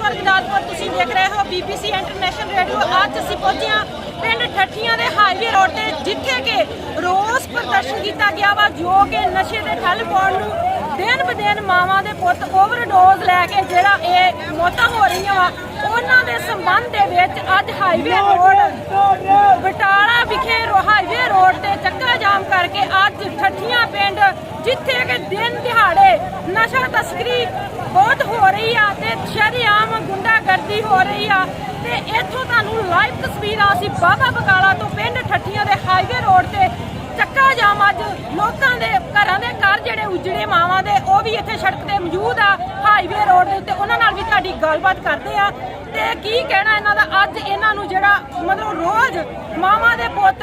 ਕੌਰ ਗਦਾਦਪੁਰ ਤੁਸੀਂ ਦੇਖ ਰਹੇ ਹੋ ਬੀਬੀਸੀ ਇੰਟਰਨੈਸ਼ਨਲ ਰੇਡੀਓ ਅੱਜ ਅਸੀਂ ਪਹੁੰਚੇ ਪਿੰਡ ਠੱਠੀਆਂ ਦੇ ਹਾਈਵੇ ਰੋਡ ਤੇ, ਜਿੱਥੇ ਕਿ ਰੋਸ ਪ੍ਰਦਰਸ਼ਨ ਕੀਤਾ ਗਿਆ ਵਾ, ਜੋ ਕਿ ਨਸ਼ੇ ਦੇ ਠੱਲ ਪਾਉਣ ਨੂੰ ਦਿਨ ਬਦਿਨ ਮਾਵਾਂ ਦੇ ਪੁੱਤ ਓਵਰਡੋਜ਼ ਲੈ ਕੇ ਜਿਹੜਾ ਇਹ ਮੌਤਾਂ ਹੋ ਰਹੀਆਂ ਵਾ, ਉਹਨਾਂ ਦੇ ਸੰਬੰਧ ਦੇ ਵਿੱਚ ਅੱਜ ਹਾਈਵੇ ਰੋਡ ਬਟਾਲਾ ਵਿਖੇ ਹਾਈਵੇ ਰੋਡ ਤੇ ਚੱਕਾ ਜਾਮ ਕਰਕੇ ਅੱਜ ਠੱਠੀਆਂ ਪਿੰਡ, ਜਿੱਥੇ ਕਿ ਦਿਨ ਦਿਹਾੜੇ ਨਸ਼ਾ ਤਸਕਰੀ ਬਹੁਤ ਹੋ ਰਹੀ ਆ ਤੇ ਸ਼ਰੇਆਮ ਗੁੰਡਾਗਰਦੀ ਹੋ ਰਹੀ ਆ ਤੇ ਇੱਥੋਂ ਤੁਹਾਨੂੰ ਲਾਈਵ ਤਸਵੀਰਾਂ ਅਸੀਂ ਬਾਬਾ ਬਕਾਲਾ ਤੋਂ ਪਿੰਡ ਠੱਠੀਆਂ ਦੇ ਹਾਈਵੇ ਰੋਡ ਤੇ ਚੱਕਾ ਜਾਮ ਅੱਜ ਲੋਕਾਂ ਦੇ ਘਰਾਂ ਦੇ ਘਰ ਜਿਹੜੇ ਉਜੜੇ ਮਾਵਾਂ ਦੇ, ਉਹ ਵੀ ਇੱਥੇ ਸੜਕ ਤੇ ਮੌਜੂਦ ਆ ਹਾਈਵੇ ਰੋਡ ਦੇ ਉੱਤੇ। ਉਹਨਾਂ ਨਾਲ ਵੀ ਤੁਹਾਡੀ ਗੱਲਬਾਤ ਕਰਦੇ ਆ। ਤੇ ਕੀ ਕਹਿਣਾ ਇਹਨਾਂ ਦਾ? ਅੱਜ ਇਹਨਾਂ ਨੂੰ ਜਿਹੜਾ ਮਤਲਬ ਰੋਜ਼ ਮਾਵਾਂ ਦੇ ਪੁੱਤ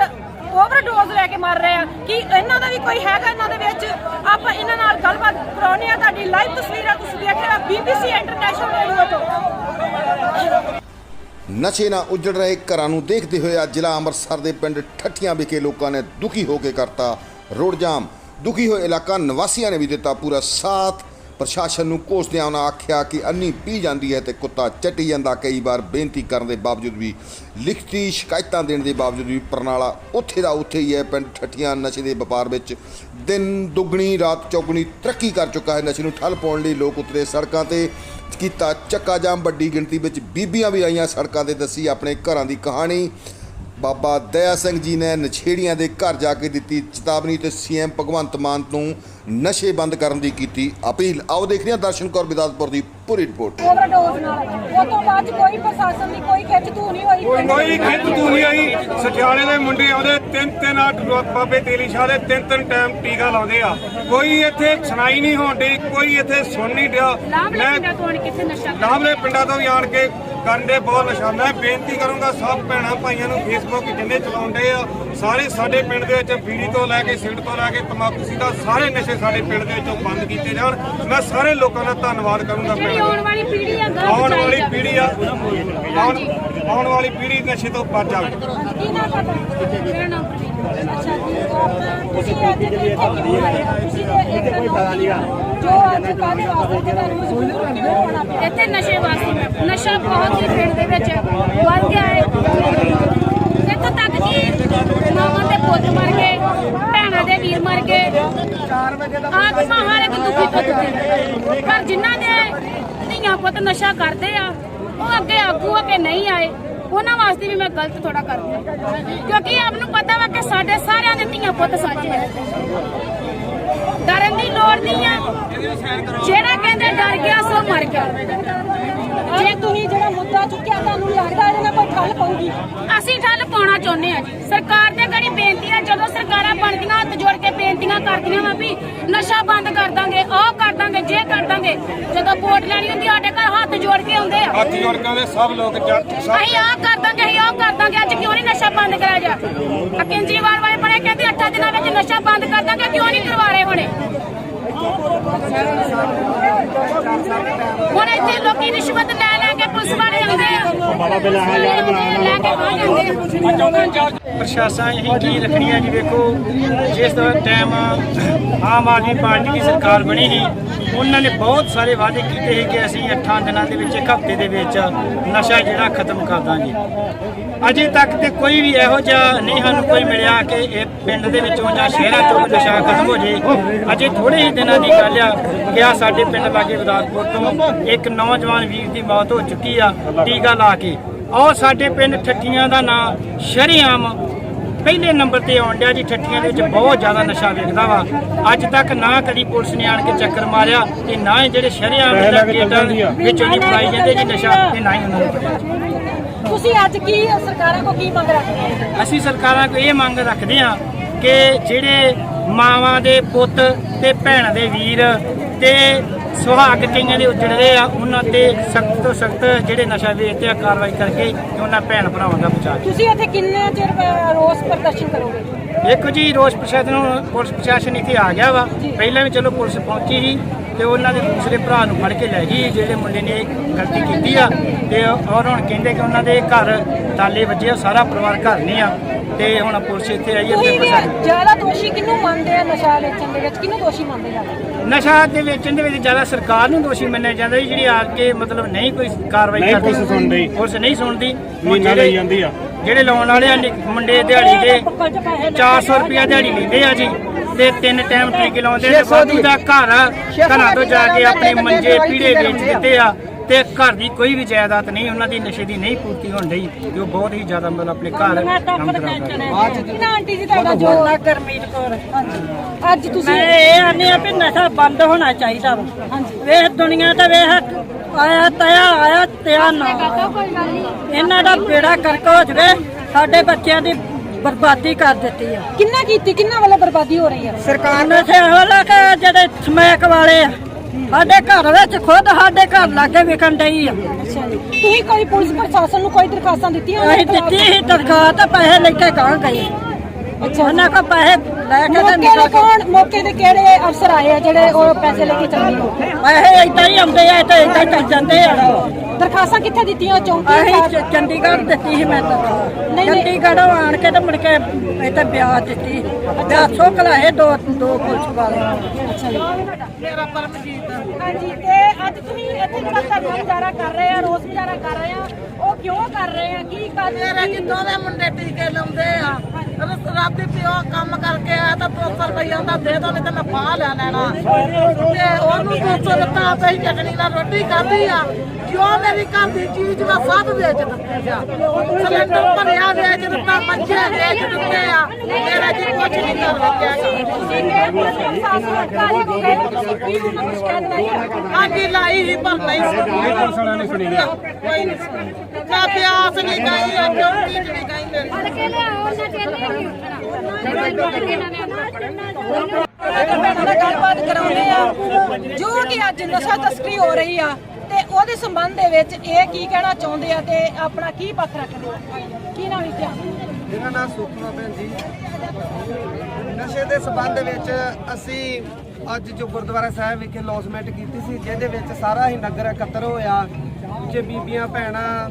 ਓਵਰਡੋਜ਼ ਲੈ ਕੇ ਮਰ ਰਹੇ ਆ। ਕਿ ਇਹਨਾਂ ਦਾ ਵੀ ਕੋਈ ਹੈਗਾ ਇਹਨਾਂ ਦੇ ਵਿੱਚ? ਆਪਾਂ ਇਹਨਾਂ ਨਾਲ ਗੱਲਬਾਤ ਕਰਾਉਣੀ ਆ। ਤੁਹਾਡੀ ਲਾਈਵ ਤਸਵੀਰਾਂ ਤੁਸੀਂ ਦੇਖ ਰਹੇ ਹੋ ਬੀਬੀਸੀ ਇੰਟਰਨੈਸ਼ਨਲ ਰੇਡੀਓ ਤੋਂ ਨਸ਼ੇ ਨਾਲ ਉੱਜੜ ਰਹੇ ਘਰਾਂ ਨੂੰ ਦੇਖਦੇ ਹੋਏ ਅੱਜ ਜ਼ਿਲ੍ਹਾ ਅੰਮ੍ਰਿਤਸਰ ਦੇ ਪਿੰਡ ਠੱਠੀਆਂ ਵਿਖੇ ਲੋਕਾਂ ਨੇ ਦੁਖੀ ਹੋ ਕੇ ਕਰਤਾ ਰੋਡ ਜਾਮ। ਦੁਖੀ ਹੋਏ ਇਲਾਕਾ ਨਿਵਾਸੀਆਂ ਨੇ ਵੀ ਦਿੱਤਾ ਪੂਰਾ ਸਾਥ। ਪ੍ਰਸ਼ਾਸਨ ਨੂੰ ਕੋਸਦਿਆਂ ਉਹਨਾਂ ਆਖਿਆ ਕਿ ਅੰਨੀ ਪੀ ਜਾਂਦੀ ਹੈ ਤੇ ਕੁੱਤਾ ਚੱਟੀ ਜਾਂਦਾ। ਕਈ ਵਾਰ ਬੇਨਤੀ ਕਰਨ ਦੇ ਬਾਵਜੂਦ ਵੀ ਲਿਖਤੀ ਸ਼ਿਕਾਇਤਾਂ ਦੇਣ ਦੇ ਬਾਵਜੂਦ ਵੀ ਪ੍ਰਣਾਲਾ ਉੱਥੇ ਦਾ ਉੱਥੇ ਹੀ ਹੈ। ਪਿੰਡ ਠੱਠੀਆਂ ਨਸ਼ੇ ਦੇ ਵਪਾਰ ਵਿੱਚ ਦਿਨ ਦੁੱਗਣੀ, ਰਾਤ ਚੌਗਣੀ ਤਰੱਕੀ ਕਰ ਚੁੱਕਾ ਹੈ। ਨਸ਼ੇ ਨੂੰ ਠੱਲ ਪਾਉਣ ਲਈ ਲੋਕ ਉਤਰੇ ਸੜਕਾਂ ਤੇ ਕੀਤਾ ਚੱਕਾ ਜਾਮ। ਵੱਡੀ ਗਿਣਤੀ ਵਿੱਚ ਬੀਬੀਆਂ ਵੀ ਆਈਆਂ ਸੜਕਾਂ ਤੇ, ਦੱਸੀ ਆਪਣੇ ਘਰਾਂ ਦੀ ਕਹਾਣੀ। ਬਾਬਾ ਦਇਆ ਸਿੰਘ ਜੀ ਨੇ ਨਛੇੜੀਆਂ ਦੇ ਘਰ ਜਾ ਕੇ ਦਿੱਤੀ ਚੇਤਾਵਨੀ ਤੇ ਸੀਐਮ ਭਗਵੰਤ ਮਾਨ ਨੂੰ ਨਸ਼ੇ ਬੰਦ ਕਰਨ ਦੀ ਕੀਤੀ ਅਪੀਲ। ਆਓ ਦੇਖਦੇ ਹਾਂ ਦਰਸ਼ਨ ਕੌਰ ਬਿਦਾਤਪੁਰ ਦੀ ਪੂਰੀ ਰਿਪੋਰਟ। ਓਵਰਡੋਜ਼ ਨਾਲ ਉਹ ਤੋਂ ਬਾਅਦ 'ਚ ਕੋਈ ਪ੍ਰਸ਼ਾਸਨ ਦੀ ਕੋਈ ਖਿੱਚ ਧੂ ਨਹੀਂ ਹੋਈ। ਕੋਈ ਖਿੱਚ ਤੂ ਨਹੀਂ ਆਈ। ਸਠਿਆਲੇ ਦੇ ਮੁੰਡੇ ਆਉਂਦੇ ਤਿੰਨ ਤਿੰਨ ਅੱਠ ਬਾਬੇ ਤੇਲੀ ਸ਼ਾਹ ਦੇ ਤਿੰਨ ਤਿੰਨ ਟਾਈਮ ਟੀਕਾ ਲਾਉਂਦੇ ਆ। ਕੋਈ ਇੱਥੇ ਸੁਣਾਈ ਨਹੀਂ ਹੋਣ ਡਈ ਕੋਈ ਇੱਥੇ ਸੁਣ ਨਹੀਂ ਡਿਆ। ਲਾਭਲੇ ਮੈਂ ਪਿੰਡਾਂ ਤੋਂ ਆਣ ਕੇ ਇੱਥੇ ਨਸ਼ਾ ਲਾਭਲੇ ਪਿੰਡਾਂ ਤੋਂ ਵੀ ਆਣ ਕੇ ਕਰਨ ਦੇ ਬਹੁਤ ਨਸ਼ਾ ਮੈਂ ਬੇਨਤੀ ਕਰੂੰਗਾ ਸਭ ਭੈਣਾਂ ਭਾਈਆਂ ਨੂੰ ਫੇਸਬੁੱਕ ਜਿੰਨੇ ਚਲਾਉਂਦੇ ਆ ਸਾਰੇ ਸਾਡੇ ਪਿੰਡ ਦੇ ਵਿੱਚ ਬੀੜੀ ਤੋਂ ਲੈ ਕੇ ਸਿਗਰਟ ਤੋਂ ਲੈ ਕੇ ਤੰਬਾਕੂ ਸਿੱਧਾ ਸਾਰੇ ਨਸ਼ੇ ਸਾਡੇ ਪਿੰਡ ਦੇ ਵਿੱਚੋਂ ਬੰਦ ਕੀਤੇ ਜਾਣ। ਮੈਂ ਸਾਰੇ ਲੋਕਾਂ ਦਾ ਧੰਨਵਾਦ ਕਰੂੰਗਾ ਜਿਹੜੀ ਪਿੰਡ ਆਉਣ ਵਾਲੀ ਪੀੜ੍ਹੀ ਆ ਗਲਤ ਆਉਣ ਵਾਲੀ ਪੀੜ੍ਹੀ ਆ ਆਉਣ ਆਉਣ ਵਾਲੀ ਪੀੜ੍ਹੀ ਨਸ਼ੇ ਤੋਂ ਬਚ ਜਾਵੇ। ਕੀ ਨਾ ਪਤਾ ਮੇਰਾ ਨਾਮ ਪ੍ਰਦੀਪ। ਅੱਛਾ ਜੀ ਆਪਾਂ ਤੁਸੀਂ ਅੱਜ ਇੱਥੇ ਕਿਉਂ ਆਏ ਹੋ? ਤੁਸੀਂ ਇਹ ਕੋਈ ਪਤਾ ਨਹੀਂਗਾ ਜੋ ਅੱਜ ਕਾਹਦੇ ਵਾਸਤੇ ਤੇ ਤੁਹਾਨੂੰ ਮਜਬੂਰ ਕਿਉਂ ਹੋਣਾ ਪਿਆ ਇੱਥੇ ਨਸ਼ੇ ਵਾਸਤੇ ਨਸ਼ਾ ਬਹੁਤ ਹੀ ਪਿੰਡ ਦੇ ਵਿੱਚ ਵੱਧ ਗਿਆ ਹੈ। ਇੱਥੋਂ ਤੱਕ ਕਿ ਮਾਵਾਂ ਦੇ ਪੁੱਤ ਮਰ ਗਏ ਭੈਣਾਂ ਦੇ ਵੀਰ ਮਰ ਗਏ। ਆਤਮਾ ਹਰ ਇੱਕ ਦੁਖੀ ਤੋਂ ਦੁਖੀ। ਪਰ ਜਿਨ੍ਹਾਂ ਦੇ ਧੀਆਂ ਪੁੱਤ ਨਸ਼ਾ ਕਰਦੇ ਆ ਉਹ ਅੱਗੇ ਆਗੂ ਆ ਕੇ ਨਹੀਂ ਆਏ ਉਹਨਾਂ ਵਾਸਤੇ ਵੀ ਮੈਂ ਗਲਤ ਥੋੜਾ ਕਰਦੀ ਹਾਂ। ਕਿਉਂਕਿ ਆਪ ਨੂੰ ਪਤਾ ਵਾ ਕਿ ਸਾਡੇ ਸਾਰਿਆਂ ਦੇ ਧੀਆਂ ਪੁੱਤ ਸੱਚ ਹੈ ਡਰਨ ਦੀ ਆ ਜਿਹੜਾ ਕਹਿੰਦੇ ਡਰ ਗਿਆ ਸੋ ਮਰ ਗਿਆ। ਜੇ ਤੁਸੀਂ ਜਿਹੜਾ ਮੁੱਦਾ ਚੁੱਕਿਆ ਤੁਹਾਨੂੰ ਲੱਗਦਾ ਇਹਦੇ ਨਾਲ ਕੋਈ ਠੱਲ ਪਊਗੀ? ਅਸੀਂ ਠੱਲ ਪਾਉਣਾ ਚਾਹੁੰਦੇ ਆ ਜੀ। ਸਰਕਾਰ ਦੇ ਗੜੀ ਬੇਨਤੀ ਆ ਜਦੋਂ ਸਰਕਾਰਾਂ ਬਣਦੀਆਂ ਹੱਥ ਜੋੜ ਕੇ ਬੇਨਤੀਆਂ ਕਰਦੀਆਂ ਵਾ ਵੀ ਨਸ਼ਾ ਬੰਦ ਕਰ ਦਾਂਗੇ ਉਹ ਕਰ ਦਾਂਗੇ ਜੇ ਕਰ ਦਾਂਗੇ। ਜਦੋਂ ਵੋਟ ਲੈਣੀ ਹੁੰਦੀ ਸਾਡੇ ਘਰ ਹੱਥ ਜੋੜ ਕੇ ਆਉਂਦੇ ਆ। ਹੱਥ ਜੋੜ ਕੇ ਸਭ ਲੋਕ ਅਸੀਂ ਆਹ ਕਰ ਦਾਂਗੇ ਅਸੀਂ ਉਹ ਕਰ ਦਾਂਗੇ ਅੱਜ ਕਿਉਂ ਨਹੀਂ ਨਸ਼ਾ ਬੰਦ ਕਰਾਇਆ ਜਾ? ਆਹ ਕੇਜਰੀਵਾਲ ਵਾਲੇ ਬਣੇ ਕਹਿੰਦੇ 8 ਦਿਨਾਂ ਵਿੱਚ ਨਸ਼ਾ ਬੰਦ ਕਰ ਦਾਂਗੇ ਕਿਉਂ ਨਹੀਂ ਕਰਵਾ ਰਹੇ ਹੁਣੇ ਹੁਣ ਰਿਸ਼ਵਤ ਲੈ ਲੈ ਕੇ ਪੁਲਿਸ ਵਾਲੇ ਆਉਂਦੇ ਆ। ਲੈ ਕੇ ਆ ਜਾਂਦੇ ਆ। ਪ੍ਰਸ਼ਾਸਨ ਇਹੀ ਕੀ ਰੱਖਣੀ ਹੈ ਜੀ ਵੇਖੋ ਜਿਸ ਟਾਈਮ ਆਮ ਆਦਮੀ ਪਾਰਟੀ ਦੀ ਸਰਕਾਰ ਬਣੀ ਸੀ ਉਹਨਾਂ ਨੇ ਬਹੁਤ ਸਾਰੇ ਵਾਅਦੇ ਕੀਤੇ ਸੀ ਕਿ ਅਸੀਂ 8 ਦਿਨਾਂ ਦੇ ਵਿੱਚ ਇੱਕ ਹਫ਼ਤੇ ਦੇ ਵਿੱਚ ਨਸ਼ਾ ਜਿਹੜਾ ਖਤਮ ਕਰ ਦਾਂਗੇ। ਅਜੇ ਤੱਕ ਤੇ ਕੋਈ ਵੀ ਇਹੋ ਜਿਹਾ ਨਹੀਂ ਸਾਨੂੰ ਕੋਈ ਮਿਲਿਆ ਕਿ ਇਹ ਪਿੰਡ ਦੇ ਵਿੱਚੋਂ ਜਾਂ ਸ਼ਹਿਰਾਂ ਤੋਂ ਨਸ਼ਾ ਖਤਮ ਹੋ ਜੇ। ਅਜੇ ਥੋੜੇ ਹੀ ਦਿਨਾਂ ਦੀ ਗੱਲ ਆ ਕਿ ਆ ਸਾਡੇ ਪਿੰਡ ਲਾਗੇ ਵਿਦਾਰਪੁਰ ਤੋਂ ਇੱਕ ਨੌਜਵਾਨ ਵੀਰ ਦੀ ਮੌਤ ਹੋ ਚੁੱਕੀ ਆ ਟੀਕਾ ਲਾ ਕੇ। ਔਰ ਸਾਡੇ ਪਿੰਡ ਠੱਠੀਆਂ ਦਾ ਨਾਂ ਸ਼ਰੇਆਮ ਪਹਿਲੇ ਨੰਬਰ ਤੇ ਆਉਣ ਡਿਆ ਜੀ ਠੱਠੀਆਂ ਦੇ ਵਿੱਚ ਬਹੁਤ ਜ਼ਿਆਦਾ ਨਸ਼ਾ ਵਿਕਦਾ ਵਾ। ਅੱਜ ਤੱਕ ਨਾ ਕਦੀ ਪੁਲਿਸ ਨੇ ਆਣ ਕੇ ਚੱਕਰ ਮਾਰਿਆ ਤੇ ਨਾ ਹੀ ਜਿਹੜੇ ਸ਼ਰੇਆਮ ਦਾ ਗੇਟਾਂ ਵਿੱਚੋਂ ਨਹੀਂ ਫੜਾਈ ਜਾਂਦੇ ਜੀ ਨਸ਼ਾ ਤੇ ਨਾ ਹੀ ਉਹਨਾਂ ਨੂੰ ਫੜਿਆ। ਤੁਸੀਂ ਅੱਜ ਕੀ ਸਰਕਾਰਾਂ ਕੋ ਕੀ ਮੰਗ ਰੱਖਦੇ ਹੋ? ਅਸੀਂ ਸਰਕਾਰਾਂ ਕੋਲ ਇਹ ਮੰਗ ਰੱਖਦੇ ਹਾਂ ਕਿ ਜਿਹੜੇ ਮਾਵਾਂ ਦੇ ਪੁੱਤ ਤੇ ਭੈਣ ਦੇ ਵੀਰ ਤੇ ਸੁਹਾਗ ਕਈਆਂ ਦੇ ਉੱਜੜਦੇ ਆ ਉਹਨਾਂ ਤੇ ਸਖਤ ਤੋਂ ਸਖਤ ਜਿਹੜੇ ਨਸ਼ਾ ਵੇਚਦੇ ਆ ਕਾਰਵਾਈ ਕਰਕੇ ਉਹਨਾਂ ਭੈਣ ਭਰਾਵਾਂ ਦਾ ਬਚਾਅ ਤੁਸੀਂ ਇੱਥੇ ਕਿੰਨੇ ਚਿਰ ਰੋਸ ਪ੍ਰਦਰਸ਼ਨ ਕਰੋਗੇ? ਦੇਖੋ ਜੀ ਰੋਸ ਪ੍ਰਸ਼ਾਸਨ ਪੁਲਿਸ ਪ੍ਰਸ਼ਾਸਨ ਇੱਥੇ ਆ ਗਿਆ ਵਾ। ਪਹਿਲਾਂ ਵੀ ਚਲੋ ਪੁਲਿਸ ਪਹੁੰਚੀ ਸੀ। ਤੇ ਉਹਨਾਂ ਦੇ ਦੂਸਰੇ ਭਰਾ ਨੂੰ ਫੜ ਕੇ ਲੈ ਗਈ ਜਿਹੜੇ ਮੁੰਡੇ ਨੇ ਗਲਤੀ ਕੀਤੀ ਆ। ਤੇ ਔਰ ਹੁਣ ਕਹਿੰਦੇ ਕਿ ਉਹਨਾਂ ਦੇ ਘਰ ਤਾਲੇ ਵੱਜੇ ਸਾਰਾ ਪਰਿਵਾਰ ਘਰ ਨਹੀਂ ਆ। ਤੇ ਹੁਣ ਪੁਲਿਸ ਇੱਥੇ ਆਈ ਹੈ ਤੇ ਜ਼ਿਆਦਾ ਦੋਸ਼ੀ ਕਿਹਨੂੰ ਮੰਨਦੇ ਆ ਨਸ਼ਾ ਵੇਚਣ ਦੇ ਵਿੱਚ? ਕਿਹਨੂੰ ਦੋਸ਼ੀ ਮੰਨਦੇ ਜਾਂਦੇ ਨਸ਼ਾ ਦੇ ਵੇਚਣ ਦੇ ਵਿੱਚ ਜ਼ਿਆਦਾ ਸਰਕਾਰ ਨੂੰ ਦੋਸ਼ੀ ਮੰਨਿਆ ਜਾਂਦਾ ਜੀ ਜਿਹੜੀ ਆ ਕੇ ਮਤਲਬ ਨਹੀਂ ਕੋਈ ਕਾਰਵਾਈ ਕਰਦੀ। ਪੁਲਿਸ ਸੁਣਦੀ। ਪੁਲਿਸ ਨਹੀਂ ਸੁਣਦੀ। ਮਹੀਨਾ ਜਿਹੜੇ- ਲਈ ਜਾਂਦੀ ਆ। ਜਿਹੜੇ ਲਾਉਣ ਵਾਲੇ ਆ ਮੁੰਡੇ ਦਿਹਾੜੀ ਦੇ 400 ਰੁਪਿਆ ਦਿਹਾੜੀ ਲੈਂਦੇ ਆ ਜੀ। ਤੇ ਤਿੰਨ ਟਾਈਮ ਟੀਕੇ ਲਾਉਂਦੇ ਨੇ ਵਾਧੂ ਦਾ ਘਰ ਘਰਾਂ ਤੋਂ ਜਾ ਕੇ ਆਪਣੇ ਮੰਜੇ ਪੀੜੇ ਵੇਚ ਦਿੱਤੇ ਆ। ਤੇ ਘਰ ਦੀ ਕੋਈ ਵੀ ਜਾਇਦਾਦ ਨਹੀਂ ਉਹਨਾਂ ਦੀ ਨਸ਼ੇ ਦੀ ਨਹੀਂ ਪੂਰਤੀ ਹੋਣ ਡਈ ਤੇ ਉਹ ਬਹੁਤ ਹੀ ਜ਼ਿਆਦਾ ਮਤਲਬ ਆਪਣੇ ਘਰ ਕੰਮ ਕਰਾਉਂਦੇ ਕਿਹਨਾਂ ਆਂਟੀ ਜੀ ਤੁਹਾਡਾ ਜੋ ਗਰਮੀਤ ਕੌਰ। ਅੱਜ ਤੁਸੀਂ ਮੈਂ ਇਹ ਆਨੀ ਆ ਵੀ ਨਸ਼ਾ ਬੰਦ ਹੋਣਾ ਚਾਹੀਦਾ ਵਾ। ਹਾਂਜੀ। ਵੇਖ ਦੁਨੀਆ ਤੇ ਵੇਖ ਆਇਆ ਤਇਆ ਆਇਆ ਤਿਆ ਨਾ। ਇਹਨਾਂ ਦਾ ਬੇੜਾ ਕਰਕ ਹੋ ਜਵੇ ਸਾਡੇ ਬੱਚਿਆਂ ਦੀ ਬਰਬਾਦੀ ਕਰ ਦਿੱਤੀ ਆ। ਕਿੰਨਾ ਕੀਤੀ ਕਿੰਨਾ ਵੱਲੋਂ ਬਰਬਾਦੀ ਹੋ ਰਹੀ ਆ? ਸਰਕਾਰ ਨੇ ਸੇ ਹੋਲਾ ਕਿ ਜਿਹੜੇ ਸਮੈਕ ਵਾਲੇ ਆ ਸਾਡੇ ਘਰ ਵਿੱਚ ਖੁਦ ਸਾਡੇ ਘਰ ਲਾਗੇ ਵਿਕਣ ਡਈ ਆ। ਤੁਸੀਂ ਕੋਈ ਪੁਲਿਸ ਪ੍ਰਸ਼ਾਸਨ ਨੂੰ ਕੋਈ ਦਰਖਾਸਤਾਂ ਦਿੱਤੀਆਂ? ਅਸੀਂ ਦਿੱਤੀ ਸੀ ਦਰਖਾਸਤ ਪੈਸੇ ਲੈ ਕੇ ਗਾਂ ਗਏ। ਉਹਨਾਂ ਕੋ ਪੈਸੇ ਲੈ ਕੇ ਤੇ ਮੌਕੇ ਨਿਕਲ ਦੇ ਗਏ। ਕੌਣ ਮੌਕੇ ਦੇ ਕਿਹੜੇ ਅਫਸਰ ਆਏ ਆ ਜਿਹੜੇ ਉਹ ਪੈਸੇ ਲੈ ਕੇ ਚੱਲੇ ਨੇ ਪੈਸੇ ਏਦਾਂ ਹੀ ਆਉਂਦੇ ਆ ਤੇ ਏਦਾਂ ਹੀ ਚੱਲ ਜਾਂਦੇ ਆ। ਦਰਖਾਸਤਾਂ ਕਿੱਥੇ ਦਿੱਤੀਆਂ? ਚੌਂਕੀ ਅਸੀਂ? ਚ- ਚੰਡੀਗੜ੍ਹ ਦਿੱਤੀ ਸੀ ਮੈਂ ਤਾਂ। ਨਹੀਂ। ਚੰਡੀਗੜ੍ਹੋਂ ਆਣ ਕੇ ਤੇ ਮੁੜ ਕੇ ਇੱਥੇ ਵਿਆਹ ਦਿੱਤੀ। ਵਿਆਹ ਸੁੱਕ ਲਾਏ ਦੋ ਦੋ ਪੁਲਿਸ ਵਾਲੇ। ਅੱਛਾ ਜੀ। ਮੇਰਾ ਪਰਮਜੀਤ ਹਾਂਜੀ ਤੇ ਅੱਜ ਤੁਸੀਂ ਇੱਥੇ ਜਿਹੜਾ ਧਰਨਾ ਮੁਜ਼ਾਹਰਾ ਕਰ ਰਹੇ ਆ ਰੋਸ ਮੁਜ਼ਾਹਰਾ ਕਰ ਰਹੇ ਆ ਉਹ ਕਿਉਂ ਕਰ ਰਹੇ ਆ? ਕੀ ਕਰ ਮੇਰੇ ਜੀ ਦੋਵੇਂ ਮੁੰਡੇ ਟੀਕੇ ਲਾਉਂਦੇ ਆ। ਰਾਤੀ ਪਿਓ ਕੰਮ ਕਰਕੇ ਆਇਆ ਤਾਂ 200 ਰੁਪਈਆ ਦਾ ਦੇ ਦੋ ਨਹੀਂ ਤੇ ਮੈਂ ਫਾਹ ਲੈ ਲੈਣਾ। ਤੇ ਉਹਨੂੰ 200 ਦਿੱਤਾ ਅਸੀਂ ਚਟਣੀ ਨਾਲ ਰੋਟੀ ਖਾਧੀ ਆ। ਜੋ ਮੇਰੀ ਘਰ ਦੀ ਚੀਜ਼ ਵਾ ਸਭ ਵੇਚ ਦਿੱਤੀ ਆ। ਸਿਲੰਡਰ ਭਰਿਆ ਵੇਚ ਦਿੱਤਾ ਮੰਜੇ ਵੇਚ ਦਿੱਤੇ ਆ। ਮੇਰਾ ਜੀ ਕੁਝ ਨਹੀਂ ਕਰ ਰੱਖਿਆ ਹਾਂਜੀ ਲਾਈ ਹੀ ਪਰ ਨਹੀਂ। ਸੁਣੀ ਕੋਈ ਨਹੀਂ ਸੁਣੀ ਮੈਂ ਪਿਆਸ ਨਹੀਂ ਗਈ ਆ ਚੌਂਕੀ ਚ ਨਹੀਂ ਗਈ ਮੇਰੀ ਹਲਕੇ ਲਿਆਓ ਉਹਨਾਂ ਚੇਲੇ ਨਹੀਂ ਉੱਠਣਾ। ਭੈਣਾਂ ਨਾਲ ਗੱਲਬਾਤ ਕਰਾਉਂਦੇ ਆ ਜੋ ਕਿ ਅੱਜ ਨਸ਼ਾ ਤਸਕਰੀ ਹੋ ਰਹੀ ਆ ਤੇ ਉਹਦੇ ਸੰਬੰਧ ਦੇ ਵਿੱਚ ਇਹ ਕੀ ਕਹਿਣਾ ਚਾਹੁੰਦੇ ਆ ਤੇ ਆਪਣਾ ਕੀ ਪੱਖ ਰੱਖਦੇ ਆ? ਕੀ ਨਾਮ ਵਿਚਿਆ ਮੇਰਾ ਨਾਮ ਸੁਖਨਾ ਭੈਣ ਜੀ। ਨਸ਼ੇ ਦੇ ਸਬੰਧ ਵਿੱਚ ਅਸੀਂ ਅੱਜ ਜੋ ਗੁਰਦੁਆਰਾ ਸਾਹਿਬ ਵਿਖੇ ਲੌਸਮੈਂਟ ਕੀਤੀ ਸੀ ਜਿਹਦੇ ਵਿੱਚ ਸਾਰਾ ਹੀ ਨਗਰ ਇਕੱਤਰ ਹੋਇਆ। ਜੇ ਬੀਬੀਆਂ, ਭੈਣਾਂ,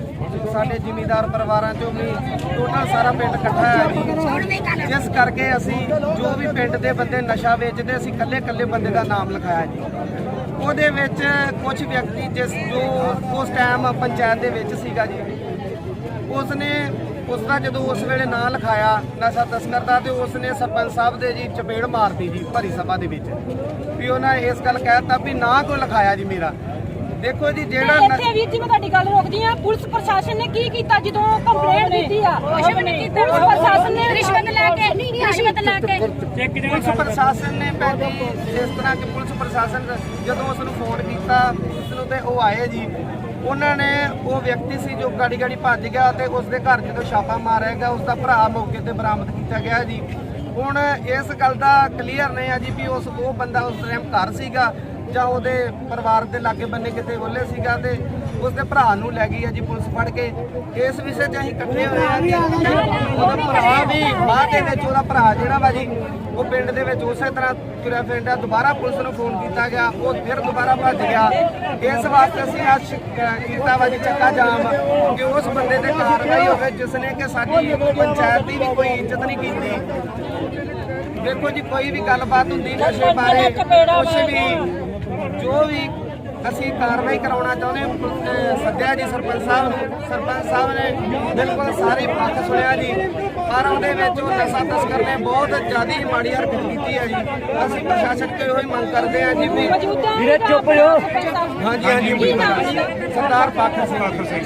ਸਾਡੇ ਜ਼ਿਮੀਂਦਾਰ ਪਰਿਵਾਰਾਂ ਚੋਂ ਵੀ ਟੋਟਲ ਸਾਰਾ ਪਿੰਡ ਇਕੱਠਾ ਹੈ ਜੀ। ਜਿਸ ਕਰਕੇ ਅਸੀਂ ਜੋ ਵੀ ਪਿੰਡ ਦੇ ਬੰਦੇ ਨਸ਼ਾ ਵੇਚਦੇ, ਅਸੀਂ ਇਕੱਲੇ ਇਕੱਲੇ ਬੰਦੇ ਦਾ ਨਾਮ ਲਿਖਾਇਆ ਜੀ। ਉਹਦੇ ਵਿੱਚ ਕੁਝ ਵਿਅਕਤੀ ਜਿਸ ਜੋ ਉਸ ਟਾਈਮ ਪੰਚਾਇਤ ਦੇ ਵਿੱਚ ਸੀਗਾ ਜੀ, ਉਸਨੇ ਉਸ ਦਾ ਜਦੋਂ ਉਸ ਵੇਲੇ ਨਾਂ ਲਿਖਾਇਆ ਨਸ਼ਾ ਤਸਕਰ ਦਾ, ਤੇ ਉਸਨੇ ਸਰਪੰਚ ਸਾਹਿਬ ਦੇ ਜੀ ਚਪੇੜ ਮਾਰਤੀ ਜੀ ਭਰੀ ਸਭਾ ਦੇ ਵਿੱਚ। ਵੀ ਉਹਨਾਂ ਇਸ ਗੱਲ ਕਹਿਤਾ ਵੀ ਨਾਂ ਕੋ ਲਿਖਾਇਆ ਜੀ ਮੇਰਾ? ਦੇਖੋ ਜੀ ਜਿਹੜਾ ਇੱਥੇ ਵੀਰ ਜੀ ਮੈਂ ਤੁਹਾਡੀ ਗੱਲ ਰੋਕਦੀ ਆ ਪੁਲਿਸ ਪ੍ਰਸ਼ਾਸਨ ਨੇ ਕੀ ਕੀਤਾ ਜਦੋਂ ਕੰਪਲੇਂਟ ਦਿੱਤੀ ਆ? ਨਹੀਂ ਕੀਤਾ ਪੁਲਿਸ ਪ੍ਰਸ਼ਾਸਨ ਨੇ ਰਿਸ਼ਵਤ ਲੈ ਕੇ ਰਿਸ਼ਵਤ ਲੈ ਕੇ। ਪੁਲਿਸ ਪ੍ਰਸ਼ਾਸਨ ਨੇ ਪਹਿਲੀ ਜਿਸ ਤਰ੍ਹਾਂ ਕਿ ਪੁਲਿਸ ਪ੍ਰਸ਼ਾਸਨ ਜਦੋਂ ਉਸ ਨੂੰ ਫੋਨ ਕੀਤਾ ਉਸ ਨੂੰ ਤੇ ਉਹ ਆਏ ਜੀ। ਉਹਨਾਂ ਨੇ ਉਹ ਵਿਅਕਤੀ ਸੀ ਜੋ ਗਾੜੀ ਗਾੜੀ ਭੱਜ ਗਿਆ ਤੇ ਉਸ ਦੇ ਘਰ ਜਦੋਂ ਛਾਪਾ ਮਾਰਿਆ ਗਿਆ ਉਸ ਦਾ ਭਰਾ ਮੌਕੇ ਤੇ ਬਰਾਮਦ ਕੀਤਾ ਗਿਆ ਜੀ। ਹੁਣ ਇਸ ਗੱਲ ਦਾ ਕਲੀਅਰ ਨਹੀਂ ਆ ਜੀ ਵੀ ਉਸ ਉਹ ਬੰਦਾ ਉਸ ਟਾਈਮ ਘਰ ਸੀਗਾ। ਜਾਂ ਉਹਦੇ ਪਰਿਵਾਰ ਦੇ ਲਾਗੇ ਬੰਨੇ ਕਿਤੇ ਬੋਲੇ ਸੀਗਾ ਤੇ ਉਸਦੇ ਭਰਾ ਨੂੰ ਲੈ ਗਈ ਆ ਜੀ ਪੁਲਿਸ ਫੜ ਕੇ। ਇਸ ਵਿਸ਼ੇ 'ਚ ਅਸੀਂ ਇਕੱਠੇ ਹੋਏ ਆ ਜੀ। ਉਹਦਾ ਭਰਾ ਵੀ ਬਾਅਦ ਦੇ ਵਿੱਚ ਉਹਦਾ ਭਰਾ ਜਿਹੜਾ ਵਾ ਜੀ, ਉਹ ਪਿੰਡ ਦੇ ਵਿੱਚ ਉਸੇ ਤਰ੍ਹਾਂ ਤੁਰਿਆ ਫਿਰਦਾ, ਦੁਬਾਰਾ ਪੁਲਿਸ ਨੂੰ ਫੋਨ ਕੀਤਾ ਗਿਆ, ਉਹ ਫਿਰ ਦੁਬਾਰਾ ਭੱਜ ਗਿਆ। ਇਸ ਵਾਸਤੇ ਅਸੀਂ ਅੱਜ ਕੀਤਾ ਵਾ ਜੀ ਚੱਕਾ ਜਾਮ ਕਿ ਉਸ ਬੰਦੇ ਤੇ ਕਾਰਵਾਈ ਹੋਵੇ ਜਿਸ ਨੇ ਕਿ ਸਾਡੀ ਪੰਚਾਇਤ ਦੀ ਵੀ ਕੋਈ ਇੱਜ਼ਤ ਨਹੀਂ ਕੀਤੀ। ਦੇਖੋ ਜੀ, ਕੋਈ ਵੀ ਗੱਲਬਾਤ ਹੁੰਦੀ ਨਸ਼ੇ ਬਾਰੇ, ਕੁਛ ਵੀ ਜੋ ਵੀ ਅਸੀਂ ਕਾਰਵਾਈ ਕਰਾਉਣਾ ਚਾਹੁੰਦੇ ਹਾਂ ਸੱਦਿਆ ਜੀ ਸਰਪੰਚ ਸਾਹਿਬ ਨੂੰ। ਸਰਪੰਚ ਸਾਹਿਬ ਨੇ ਬਿਲਕੁਲ ਸਾਰੇ ਪੱਖ ਸੁਣਿਆ ਜੀ। ਪਰ ਉਹਦੇ ਵਿੱਚ ਉਹ ਨਸ਼ਾ ਤਸਕਰ ਨੇ ਬਹੁਤ ਜ਼ਿਆਦਾ ਮਾੜੀ ਹਰਕਤ ਕੀਤੀ ਹੈ ਜੀ। ਅਸੀਂ ਪ੍ਰਸ਼ਾਸਨ ਕੋਲ ਇਹੋ ਹੀ ਮੰਗ ਕਰਦੇ ਹਾਂ ਜੀ ਵੀ ਵੀਰੇ ਚੁੱਪ ਹੋ ਹਾਂਜੀ ਹਾਂਜੀ ਸਰਦਾਰ ਪਾਖਰ ਸਿੰਘ। ਪਾਖਰ ਸਿੰਘ।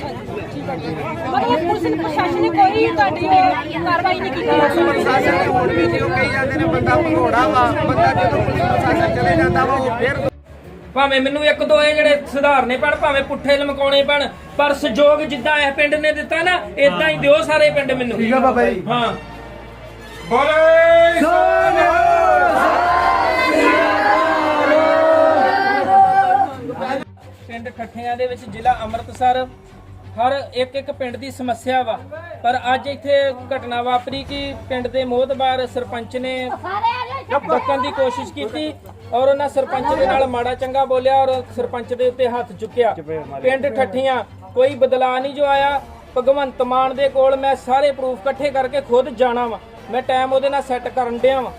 ਮਤਲਬ ਪੁਲਿਸ ਪ੍ਰਸ਼ਾਸਨ ਨੇ ਕੋਈ ਤੁਹਾਡੀ ਉਹ ਕਾਰਵਾਈ ਨਹੀਂ ਕੀਤੀ। ਪ੍ਰਸ਼ਾਸਨ ਨੇ ਹੁਣ ਵੀ ਜਿਉਂ ਕਹੀ ਜਾਂਦੇ ਨੇ ਬੰਦਾ ਭਗੌੜਾ ਵਾ ਬੰਦਾ ਜਦੋਂ ਪੁਲਿਸ ਪ੍ਰਸ਼ਾਸਨ ਚਲੇ ਜਾਂਦਾ ਵਾ ਉਹ ਫਿਰ ਭਾਵੇਂ ਮੈਨੂੰ ਇੱਕ ਦੋ ਇਹ ਜਿਹੜੇ ਸੁਧਾਰਨੇ ਪੈਣ ਭਾਵੇਂ ਪੁੱਠੇ ਲਮਕਾਉਣੇ ਪੈਣ ਪਰ ਸਹਿਯੋਗ ਜਿੱਦਾਂ ਇਹ ਪਿੰਡ ਨੇ ਦਿੱਤਾ ਨਾ ਇਦਾਂ ਹੀ ਦਿਓ ਸਾਰੇ ਪਿੰਡ ਮੈਨੂੰ। ਠੀਕ ਆ ਬਾਬਾ ਜੀ। ਹਾਂ। ਬੋਲੇ ਪਿੰਡ ਠੱਠਿਆਂ ਦੇ ਵਿੱਚ ਜ਼ਿਲ੍ਹਾ ਅੰਮ੍ਰਿਤਸਰ ਹਰ ਇੱਕ ਇੱਕ ਪਿੰਡ ਦੀ ਸਮੱਸਿਆ ਵਾ। ਪਰ ਅੱਜ ਇੱਥੇ ਘਟਨਾ ਵਾਪਰੀ ਕਿ ਪਿੰਡ ਦੇ ਮੋਹਤਬਾਰ ਸਰਪੰਚ ਨੇ ਡੱਕਣ ਦੀ ਕੋਸ਼ਿਸ਼ ਕੀਤੀ। ਔਰ ਉਹਨਾਂ ਸਰਪੰਚ ਦੇ ਨਾਲ ਮਾੜਾ ਚੰਗਾ ਬੋਲਿਆ ਔਰ ਸਰਪੰਚ ਦੇ ਉੱਤੇ ਹੱਥ ਚੁੱਕਿਆ। ਪਿੰਡ ਠੱਠੀਆਂ, ਕੋਈ ਬਦਲਾਅ ਨਹੀਂ ਜੋ ਆਇਆ। ਭਗਵੰਤ ਮਾਨ ਦੇ ਕੋਲ ਮੈਂ ਸਾਰੇ ਪ੍ਰੂਫ ਇਕੱਠੇ ਕਰਕੇ ਖੁਦ ਜਾਣਾ ਵਾ। ਮੈਂ ਟਾਈਮ ਉਹਦੇ ਨਾਲ ਸੈੱਟ ਕਰਨ ਡਿਆ ਵਾ।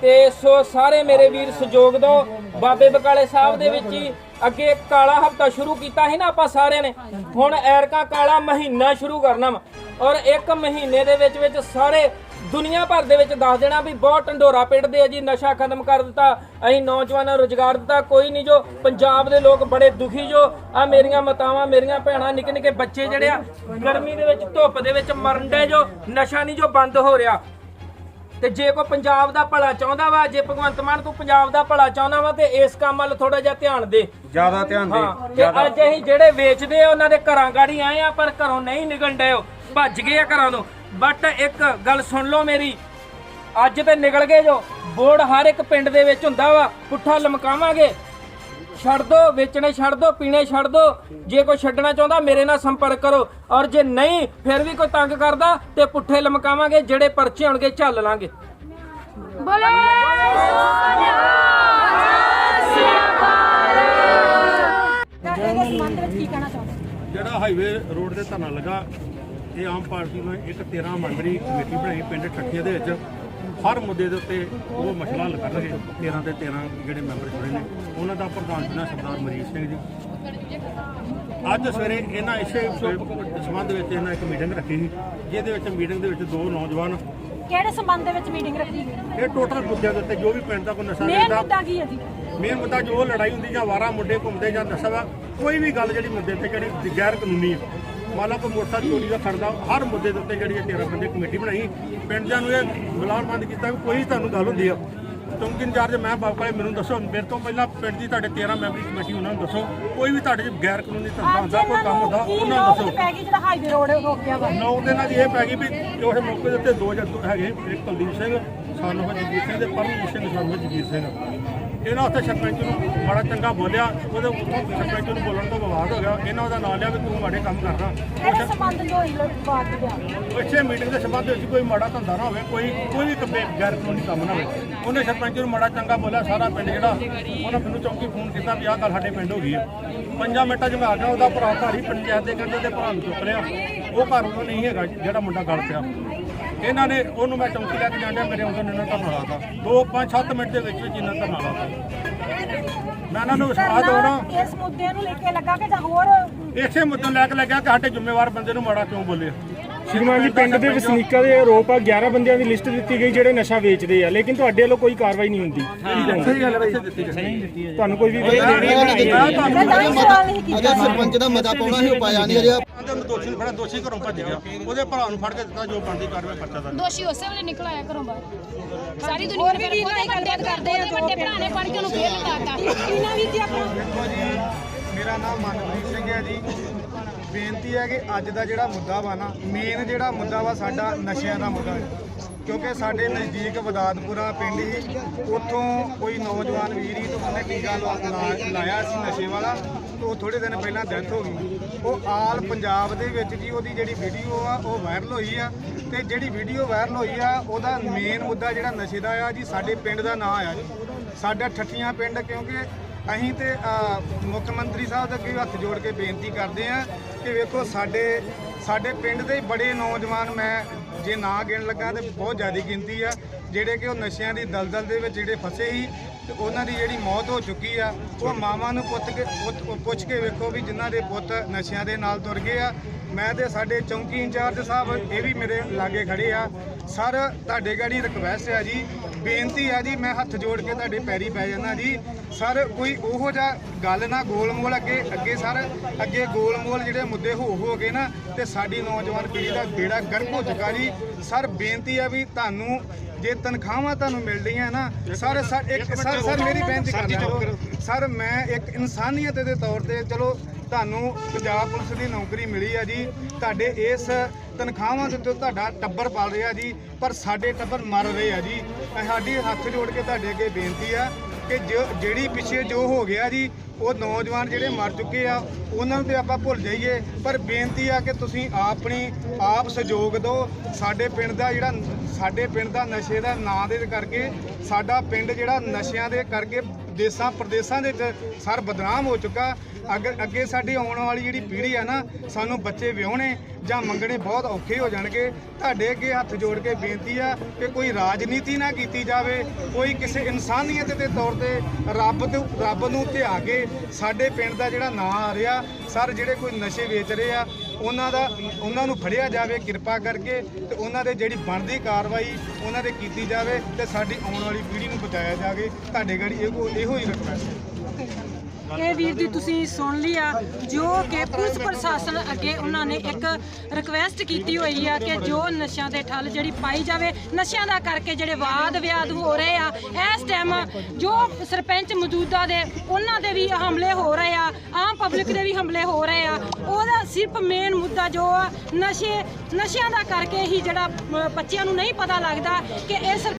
ਤੇ ਸੋ ਸਾਰੇ ਮੇਰੇ ਵੀਰ ਸਹਿਯੋਗ ਦਿਓ ਬਾਬੇ ਬਕਾਲੇ ਸਾਹਿਬ ਦੇ ਵਿੱਚ ਹੀ ਅੱਗੇ ਕਾਲਾ ਹਫਤਾ ਸ਼ੁਰੂ ਕੀਤਾ ਸੀ ਨਾ ਆਪਾਂ ਸਾਰਿਆਂ ਨੇ। ਹੁਣ ਐਰਕਾ ਕਾਲਾ ਮਹੀਨਾ ਸ਼ੁਰੂ ਕਰਨਾ ਵਾ। ਔਰ ਇੱਕ ਮਹੀਨੇ ਦੇ ਵਿੱਚ ਵਿੱਚ ਸਾਰੇ ਦੁਨੀਆ ਭਰ ਦੇ ਵਿੱਚ ਦੱਸ ਦੇਣਾ ਵੀ ਬਹੁਤ ਢੰਡੋਰਾ ਪਿੱਟਦੇ ਆ ਜੀ ਨਸ਼ਾ ਖਤਮ ਕਰ ਦਿੱਤਾ ਅਸੀਂ ਨੌਜਵਾਨਾਂ ਨੂੰ ਰੁਜ਼ਗਾਰ ਦਿੱਤਾ ਕੋਈ ਨਹੀਂ ਜੋ ਪੰਜਾਬ ਦੇ ਲੋਕ ਬੜੇ ਦੁਖੀ ਜੋ ਆ ਮੇਰੀਆਂ ਮਾਤਾਵਾਂ ਮੇਰੀਆਂ ਭੈਣਾਂ ਨਿੱਕੇ ਨਿੱਕੇ ਬੱਚੇ ਜਿਹੜੇ ਆ ਗਰਮੀ ਦੇ ਵਿੱਚ ਧੁੱਪ ਦੇ ਵਿੱਚ ਮਰਨ ਦੇ ਜੋ ਨਸ਼ਾ ਨਹੀਂ ਜੋ ਬੰਦ ਹੋ ਰਿਹਾ। ਤੇ ਜੇ ਕੋਈ ਪੰਜਾਬ ਦਾ ਭਲਾ ਚਾਹੁੰਦਾ ਵਾ ਜੇ ਭਗਵੰਤ ਮਾਨ ਤੂੰ ਪੰਜਾਬ ਦਾ ਭਲਾ ਚਾਹੁੰਦਾ ਵਾ ਤੇ ਇਸ ਕੰਮ ਵੱਲ ਥੋੜਾ ਜਿਹਾ ਧਿਆਨ ਦੇ। ਜ਼ਿਆਦਾ ਧਿਆਨ ਹਾਂ ਤੇ ਅੱਜ ਅਸੀਂ ਜਿਹੜੇ ਵੇਚਦੇ ਆ ਉਹਨਾਂ ਦੇ ਘਰਾਂ ਗਾੜੀ ਆਏ ਆ ਪਰ ਘਰੋਂ ਨਹੀਂ ਨਿਕਲਣ ਡਏ ਭੱਜ ਗਏ ਆ ਘਰਾਂ ਤੋਂ। ਬਟ ਇੱਕ ਗੱਲ ਸੁਣ ਲਓ ਮੇਰੀ। ਅੱਜ ਤੇ ਨਿਕਲ ਗਏ ਜੋ। ਬੋਰਡ ਹਰ ਇੱਕ ਪਿੰਡ ਦੇ ਵਿੱਚ ਹੁੰਦਾ ਵਾ। ਪੁੱਠਾ ਲਮਕਾਵਾਂਗੇ। ਛੱਡ ਦੋ ਵੇਚਣੇ ਛੱਡ ਦੋ ਪੀਣੇ ਛੱਡ ਦੋ। ਜੇ ਕੋਈ ਛੱਡਣਾ ਚਾਹੁੰਦਾ ਮੇਰੇ ਨਾਲ ਸੰਪਰਕ ਕਰੋ। ਔਰ ਜੇ ਨਹੀਂ ਫਿਰ ਵੀ ਕੋਈ ਤੰਗ ਕਰਦਾ ਤੇ ਪੁੱਠੇ ਲਮਕਾਵਾਂਗੇ ਜਿਹੜੇ ਪਰਚੇ ਹੋਣਗੇ ਚੱਲ ਲਾਂਗੇ। ਬੋਲੇ! ਇਹਦੇ ਸੰਬੰਧ ਵਿੱਚ ਕੀ ਕਹਿਣਾ ਚਾਹੁੰਦੇ ਜਿਹੜਾ ਹਾਈਵੇ ਰੋਡ ਤੇ ਧਰਨਾ ਲੱਗਾ ਇਹ ਆਮ ਪਾਰਟੀ ਨੇ ਇੱਕ 13 ਮੈਂਬਰੀ ਕਮੇਟੀ ਬਣਾਈ ਪਿੰਡ ਠੱਠੀਆਂ ਦੇ ਵਿੱਚ। ਹਰ ਮੁੱਦੇ ਦੇ ਉੱਤੇ ਉਹ ਮਸਲਾ ਹੱਲ ਕਰਨਗੇ 13 ਤੇ 13 ਜਿਹੜੇ ਮੈਂਬਰ ਜੁੜੇ ਨੇ। ਉਹਨਾਂ ਦਾ ਪ੍ਰਧਾਨ ਜਨਾ ਸਰਦਾਰ ਮਰੀਤ ਸਿੰਘ ਜੀ। ਅੱਜ ਸਵੇਰੇ ਇਹਨਾਂ ਇਸੇ ਸੰਬੰਧ ਵਿੱਚ ਇਹਨਾਂ ਇੱਕ ਮੀਟਿੰਗ ਰੱਖੀ ਸੀ ਜਿਹਦੇ ਵਿੱਚ ਮੀਟਿੰਗ ਦੇ ਵਿੱਚ ਦੋ ਨੌਜਵਾਨ ਕਿਹੜੇ ਸੰਬੰਧ ਦੇ ਵਿੱਚ ਮੀਟਿੰਗ ਰੱਖੀ? ਗਈ ਇਹ ਟੋਟਲ ਮੁੱਦਿਆਂ ਦੇ ਉੱਤੇ ਜੋ ਵੀ ਪਿੰਡ ਦਾ ਕੋਈ ਨਸ਼ਾ ਮੇਨ ਮੁੱਦਾ ਕੀ ਹੈ ਜੀ? ਮੇਨ ਮੁੱਦਾ ਜੋ ਲੜਾਈ ਹੁੰਦੀ ਜਾਂ ਵਾਰਾ ਮੁੰਡੇ ਘੁੰਮਦੇ ਜਾਂ ਨਸ਼ਾ ਵਾ ਕੋਈ ਵੀ ਗੱਲ ਜਿਹੜੀ ਮੁੱਦੇ ਤੇ ਜਿਹੜੀ ਗੈਰ ਕਾਨੂੰਨੀ ਹੈ। ਲਓ ਕੋਈ ਮੋਟਰਸਾਈਕਲ ਚੋਰੀ ਦਾ ਖੜਦਾ ਹਰ ਮੁੱਦੇ ਦੇ ਉੱਤੇ ਜਿਹੜੀ ਇਹ 13 ਬੰਦੇ ਕਮੇਟੀ ਬਣਾਈ। ਪਿੰਡਾਂ ਨੂੰ ਇਹ ਬੁਲਾਉਣਬੰਦ ਕੀਤਾ ਵੀ ਕੋਈ ਤੁਹਾਨੂੰ ਗੱਲ ਹੁੰਦੀ ਆ। ਚੌਂਕੀ ਇੰਚਾਰਜ ਮੈਂ ਬਾਬਾ ਜੀ ਮੈਨੂੰ ਦੱਸੋ ਮੇਰੇ ਤੋਂ ਪਹਿਲਾਂ ਪਿੰਡ ਦੀ ਤੁਹਾਡੇ 13 ਮੈਂਬਰੀ ਕਮੇਟੀ ਉਹਨਾਂ ਨੂੰ ਦੱਸੋ। ਕੋਈ ਵੀ ਤੁਹਾਡੇ 'ਚ ਗੈਰ ਕਾਨੂੰਨੀ ਧੰਦਾ ਹੁੰਦਾ ਕੋਈ ਕੰਮ ਹੁੰਦਾ ਉਹਨਾਂ ਨੂੰ ਦੱਸੋ। ਪੈ ਗਈ ਜਿਹੜਾ ਹਾਈਵੇ ਰੋਡ ਰੋਕਿਆ ਵਾ। ਨੌ ਦਿਨਾਂ ਦੀ ਇਹ ਪੈ ਗਈ ਵੀ ਉਸ ਮੌਕੇ ਦੇ ਉੱਤੇ ਦੋ ਜੱਟ ਹੈਗੇ ਇੱਕ ਕੁਲਦੀਪ ਸਿੰਘ ਸਾਨੂੰ ਜਗੀਰ ਸਿੰਘ ਤੇ ਪਰਮਜੀਤ ਸਿੰਘ ਸਾਨੂੰ ਜਗੀਰ ਸਿੰਘ। ਇਹਨਾਂ ਉੱਤੇ ਸਰਪੰਚ ਨੂੰ ਬੜਾ ਚੰਗਾ ਬੋਲਿਆ ਉਹਦੇ ਉੱਤੋਂ ਸਰਪੰਚ ਨੂੰ ਬੋਲਣ ਤੋਂ ਵਿਵਾਦ ਹੋ ਗਿਆ ਇਹਨਾਂ ਉਹਦਾ ਨਾਂ ਲਿਆ ਵੀ ਤੂੰ ਮਾੜੇ ਕੰਮ ਕਰਦਾ। ਕਿਹੜੇ ਸੰਬੰਧ ਜੋ ਹੋਈ ਬਾਤ ਗਿਆ ਇਸੇ ਮੀਟਿੰਗ ਦੇ ਸੰਬੰਧ ਵਿੱਚ ਕੋਈ ਮਾੜਾ ਧੰਦਾ ਨਾ ਹੋਵੇ ਕੋਈ ਕੋਈ ਵੀ ਕੰਮੇ ਗੈਰ ਕਾਨੂੰਨੀ ਕੰਮ ਨਾ ਹੋਵੇ। ਉਹਨੇ ਸਰਪੰਚ ਨੂੰ ਮਾੜਾ ਚੰਗਾ ਬੋਲਿਆ ਸਾਰਾ ਪਿੰਡ ਜਿਹੜਾ ਉਹਨੇ ਮੈਨੂੰ ਚੌਂਕੀ ਫੋਨ ਕੀਤਾ ਵੀ ਆਹ ਗੱਲ ਸਾਡੇ ਪਿੰਡ ਹੋ ਗਈ ਹੈ। ਪੰਜਾਂ ਮਿੰਟਾਂ 'ਚ ਮੈਂ ਆ ਗਿਆ ਉਹਦਾ ਭਰਾ ਘਰ ਹੀ ਪੰਚਾਇਤ ਦੇ ਕਹਿੰਦੇ ਤੇ ਭਰਾ ਨੂੰ ਚੁੱਕ ਲਿਆ। ਉਹ ਘਰ ਉਹ ਨਹੀਂ ਹੈਗਾ ਜਿਹੜਾ ਮੁੰਡਾ ਗਲ ਪਿਆ। ਇਹਨਾਂ ਨੇ ਉਹਨੂੰ ਮੈਂ ਚੌਂਕੀ ਲੈ ਕੇ ਜਾਂਦਿਆ ਮੇਰੇ ਆਉਂਦੇ ਨੇ ਧਰਨਾ ਲਾਤਾ ਦੋ ਪੰਜ ਸੱਤ ਮਿੰਟ ਦੇ ਵਿੱਚ ਵਿੱਚ ਇਹਨਾਂ ਧਰਨਾ ਲਾਤਾ ਮੈਂ ਇਹਨਾਂ ਨੂੰ ਵਿਸ਼ਵਾਸ ਦਵਾਉਣਾ ਇਸ ਮੁੱਦੇ ਨੂੰ ਲੈ ਕੇ ਲੱਗਾ ਕਿ ਜਾਂ ਹੋਰ ਇਸੇ ਮੁੱਦੇ ਲੈ ਕੇ ਲੱਗਿਆ ਕਿ ਸਾਡੇ ਜ਼ਿੰਮੇਵਾਰ ਬੰਦੇ ਨੂੰ ਮਾੜਾ ਕਿਉਂ ਬੋਲੇ ਸ਼੍ਰੀਮਾਨ ਜੀ ਪਿੰਡ ਦੇ ਵਸਨੀਕਾਂ ਦੇ ਆਰੋਪ ਆ 11 ਬੰਦਿਆਂ ਦੀ ਲਿਸਟ ਦਿੱਤੀ ਗਈ ਜਿਹੜੇ ਨਸ਼ਾ ਵੇਚਦੇ ਆ ਲੇਕਿਨ ਤੁਹਾਡੇ ਵੱਲੋਂ ਕੋਈ ਕਾਰਵਾਈ ਨਹੀਂ ਹੁੰਦੀ ਸਹੀ ਗੱਲ ਹੈ ਦਿੱਤੀ ਗਈ ਤੁਹਾਨੂੰ ਕੋਈ ਵੀ ਸਰਪੰਚ ਦਾ ਮਤਾ ਪਾਉਣਾ ਸੀ ਉਹ ਪਾਇਆ ਨਹੀਂ ਅਜੇ ਉਹਦੇ ਨੂੰ ਦੋਸ਼ੀ ਨੂੰ ਫੜਿਆ ਦੋਸ਼ੀ ਘਰੋਂ ਭੱਜ ਗਿਆ। ਉਹਦੇ ਭਰਾ ਨੂੰ ਫੜ ਕੇ ਦਿੱਤਾ ਜੋ ਬਣਦੀ ਕਾਰਵਾਈ ਪਰਚਾ ਦਰਜ। ਦੋਸ਼ੀ ਉਸੇ ਵੇਲੇ ਨਿਕਲ ਆਇਆ ਘਰੋਂ ਬਾਹਰ। ਸਾਰੀ ਦੁਨੀਆ ਫਿਰ ਖੁਦ ਕੰਡਿਆਤ ਕਰਦੇ ਆ ਵੱਡੇ ਭਰਾ ਨੇ ਫੜ ਕੇ ਉਹਨੂੰ ਫੇਰ ਲਟਾਤਾ ਕਿੰਨਾ ਵੀ ਜੀ ਆਪਣਾ? ਦੇਖੋ ਜੀ ਮੇਰਾ ਨਾਮ ਮਨਪ੍ਰੀਤ ਸਿੰਘ ਹੈ ਜੀ। ਬੇਨਤੀ ਹੈ ਕਿ ਅੱਜ ਦਾ ਜਿਹੜਾ ਮੁੱਦਾ ਵਾ ਨਾ ਮੇਨ ਜਿਹੜਾ ਮੁੱਦਾ ਵਾ ਸਾਡਾ ਨਸ਼ਿਆਂ ਦਾ ਮੁੱਦਾ ਹੈ। ਕਿਉਂਕਿ ਸਾਡੇ ਨਜ਼ਦੀਕ ਵਦਾਦਪੁਰਾ ਪਿੰਡ ਹੀ ਉੱਥੋਂ ਕੋਈ ਨੌਜਵਾਨ ਵੀਰ ਹੀ ਤੋਂ ਉਹਨੇ ਟੀਕਾ ਲਾ- ਲਾ- ਲਾਇਆ ਸੀ ਨਸ਼ੇ ਵਾਲਾ ਉਹ ਥੋੜੇ ਦਿਨ ਪਹਿਲਾਂ ਡੈਥ ਹੋ ਗਈ। ਉਹ ਆਲ ਪੰਜਾਬ ਦੇ ਵਿੱਚ ਜੀ ਉਹਦੀ ਜਿਹੜੀ ਵੀਡੀਓ ਆ, ਉਹ ਵਾਇਰਲ ਹੋਈ ਆ ਤੇ ਜਿਹੜੀ ਵੀਡੀਓ ਵਾਇਰਲ ਹੋਈ ਆ, ਉਹਦਾ ਮੇਨ ਮੁੱਦਾ ਜਿਹੜਾ ਨਸ਼ੇ ਦਾ ਆ ਜੀ, ਸਾਡੇ ਪਿੰਡ ਦਾ ਨਾਂ ਆ ਜੀ। ਸਾਡਾ ਠੱਠੀਆਂ ਪਿੰਡ ਕਿਉਂਕਿ ਅਸੀਂ ਤੇ ਮੁੱਖ ਮੰਤਰੀ ਸਾਹਿਬ ਦੇ ਅੱਗੇ ਹੱਥ ਜੋੜ ਕੇ ਬੇਨਤੀ ਕਰਦੇ ਆ ਕਿ ਵੇਖੋ ਸਾਡੇ ਸਾਡੇ ਪਿੰਡ ਦੇ ਬੜੇ ਨੌਜਵਾਨ ਮੈਂ ਜੇ ਨਾ ਗਿਣ ਲੱਗਾ ਤੇ ਬਹੁਤ ਜ਼ਿਆਦਾ ਗਿਣਤੀ ਆ। ਜਿਹੜੇ ਕਿ ਉਹ ਨਸ਼ਿਆਂ ਦੀ ਦਲਦਲ ਦੇ ਵਿੱਚ ਜਿਹੜੇ ਫਸੇ ਸੀ, ਤੇ ਉਹਨਾਂ ਦੀ ਜਿਹੜੀ ਮੌਤ ਹੋ ਚੁੱਕੀ ਆ, ਉਹ ਮਾਵਾਂ ਨੂੰ ਪੁੱਤ ਕੇ ਪੁੱਤ- ਪੁੱਛ ਕੇ ਵੇਖੋ ਵੀ ਜਿਨ੍ਹਾਂ ਦੇ ਪੁੱਤ ਨਸ਼ਿਆਂ ਦੇ ਨਾਲ ਤੁਰ ਗਏ ਆ। ਮੈਂ ਤੇ ਸਾਡੇ ਚੌਂਕੀ ਇੰਚਾਰਜ ਸਾਹਿਬ ਇਹ ਵੀ ਮੇਰੇ ਲਾਗੇ ਖੜੇ ਆ। ਸਰ ਤੁਹਾਡੇ ਗਾੜੀ ਰਿਕਵੈਸਟ ਆ ਜੀ। ਬੇਨਤੀ ਆ ਜੀ ਮੈਂ ਹੱਥ ਜੋੜ ਕੇ ਤੁਹਾਡੇ ਪੈਰੀ ਪੈ ਜਾਂਦਾ ਜੀ। ਸਰ ਕੋਈ ਉਹੋ ਜਿਹਾ ਗੱਲ ਨਾ ਗੋਲਮੋਲ ਅੱਗੇ ਅੱਗੇ ਸਰ ਅੱਗੇ ਗੋਲਮੋਲ ਜਿਹੜੇ ਮੁੱਦੇ ਹੋ ਹੋ ਗਏ ਨਾ ਤੇ ਸਾਡੀ ਨੌਜਵਾਨ ਪੀੜ੍ਹੀ ਦਾ ਬੇੜਾ ਗਰਕ ਹੋ ਚੁੱਕਾ ਜੀ। ਸਰ ਬੇਨਤੀ ਆ ਵੀ ਤੁਹਾਨੂੰ ਜੇ ਤਨਖਾਹਾਂ ਤੁਹਾਨੂੰ ਮਿਲ ਰਹੀਆਂ ਨਾ ਸਰ ਸਰ ਇੱਕ ਸਰ ਸਰ ਮੇਰੀ ਬੇਨਤੀ ਕਰ। ਦਿਓ ਸਰ ਮੈਂ ਇੱਕ ਇਨਸਾਨੀਅਤ ਦੇ ਤੌਰ ਤੇ ਚਲੋ ਤੁਹਾਨੂੰ ਪੰਜਾਬ ਪੁਲਿਸ ਦੀ ਨੌਕਰੀ ਮਿਲੀ ਆ ਜੀ। ਤੁਹਾਡੇ ਇਸ ਤਨਖਾਹਾਂ ਦੇ ਉੱਤੇ ਤੁਹਾਡਾ ਟੱਬਰ ਪਲ ਰਿਹਾ ਜੀ, ਪਰ ਸਾਡੇ ਟੱਬਰ ਮਰ ਰਹੇ ਆ ਜੀ। ਸਾਡੀ ਹੱਥ ਜੋੜ ਕੇ ਤੁਹਾਡੇ ਅੱਗੇ ਬੇਨਤੀ ਆ ਕਿ ਜੋ ਜਿਹੜੀ ਪਿੱਛੇ ਜੋ ਹੋ ਗਿਆ ਜੀ, ਉਹ ਨੌਜਵਾਨ ਜਿਹੜੇ ਮਰ ਚੁੱਕੇ ਆ, ਉਹਨਾਂ ਨੂੰ ਤੇ ਆਪਾਂ ਭੁੱਲ ਜਾਈਏ। ਪਰ ਬੇਨਤੀ ਆ ਕਿ ਤੁਸੀਂ ਆਪਣੀ, ਆਪ ਸਹਿਯੋਗ ਦਿਓ। ਸਾਡੇ ਪਿੰਡ ਦਾ ਜਿਹੜਾ, ਸਾਡੇ ਪਿੰਡ ਦਾ ਨਸ਼ੇ ਦਾ ਨਾਂ ਦੇ ਕਰਕੇ, ਸਾਡਾ ਪਿੰਡ ਜਿਹੜਾ ਨਸ਼ਿਆਂ ਦੇ ਕਰਕੇ ਦੇਸਾਂ ਪ੍ਰਦੇਸਾਂ ਦੇ ਵਿੱਚ ਸਰ ਬਦਨਾਮ ਹੋ ਚੁੱਕਾ। ਅੱਗੇ ਅੱਗੇ ਸਾਡੀ ਆਉਣ ਵਾਲੀ ਜਿਹੜੀ ਪੀੜ੍ਹੀ ਆ ਨਾ, ਸਾਨੂੰ ਬੱਚੇ ਵਿਆਹੁਣੇ ਜਾਂ ਮੰਗਣੇ ਬਹੁਤ ਔਖੇ ਹੋ ਜਾਣਗੇ। ਤੁਹਾਡੇ ਅੱਗੇ ਹੱਥ ਜੋੜ ਕੇ ਬੇਨਤੀ ਆ ਕਿ ਕੋਈ ਰਾਜਨੀਤੀ ਨਾ ਕੀਤੀ ਜਾਵੇ, ਕੋਈ ਕਿਸੇ ਇਨਸਾਨੀਅਤ ਦੇ ਤੌਰ ਤੇ ਰੱਬ ਤੋਂ ਰੱਬ ਨੂੰ ਧਿਆ ਕੇ ਸਾਡੇ ਪਿੰਡ ਦਾ ਜਿਹੜਾ ਨਾਂ ਆ ਰਿਹਾ, ਸਰ ਜਿਹੜੇ ਕੋਈ ਨਸ਼ੇ ਵੇਚ ਰਹੇ ਆ, ਉਹਨਾਂ ਦਾ ਉਹਨਾਂ ਨੂੰ ਫੜਿਆ ਜਾਵੇ ਕਿਰਪਾ ਕਰਕੇ ਤੇ ਉਹਨਾਂ ਦੇ ਜਿਹੜੀ ਬਣਦੀ ਕਾਰਵਾਈ ਉਹਨਾਂ ਦੇ ਕੀਤੀ ਜਾਵੇ ਤੇ ਸਾਡੀ ਆਉਣ ਵਾਲੀ ਪੀੜ੍ਹੀ ਨੂੰ ਬਚਾਇਆ ਜਾਵੇ। ਤੁਹਾਡੇ ਗੜੀ ਇਹੋ ਇਹੋ ਹੀ ਰੱਖਣਾ ਇਹ ਵੀਰ ਦੀ ਤੁਸੀਂ ਸੁਣ ਲਈ ਆ, ਜੋ ਕਿ ਪੁਲਿਸ ਪ੍ਰਸ਼ਾਸਨ ਅੱਗੇ ਉਹਨਾਂ ਨੇ ਇੱਕ ਰਿਕਵੈਸਟ ਕੀਤੀ ਹੋਈ ਆ ਕਿ ਜੋ ਨਸ਼ਿਆਂ ਦੇ ਠੱਲ ਜਿਹੜੀ ਪਾਈ ਜਾਵੇ, ਨਸ਼ਿਆਂ ਦਾ ਕਰਕੇ ਜਿਹੜੇ ਵਾਦ ਵਿਆਦ ਹੋ ਰਹੇ ਆ, ਇਸ ਟਾਈਮ ਜੋ ਸਰਪੰਚ ਮੌਜੂਦਾ ਦੇ, ਉਹਨਾਂ ਦੇ ਵੀ ਹਮਲੇ ਹੋ ਰਹੇ ਆ, ਆਮ ਪਬਲਿਕ ਦੇ ਵੀ ਹਮਲੇ ਹੋ ਰਹੇ ਆ, ਉਹਦਾ ਸਿਰਫ ਮੇਨ ਮੁੱਦਾ ਜੋ ਆ, ਨਸ਼ੇ, ਨਸ਼ਿਆਂ ਦਾ ਕਰਕੇ ਹੀ ਜਿਹੜਾ ਬੱਚਿਆਂ ਨੂੰ ਨਹੀਂ ਪਤਾ ਲੱਗਦਾ ਕਿ ਇਹ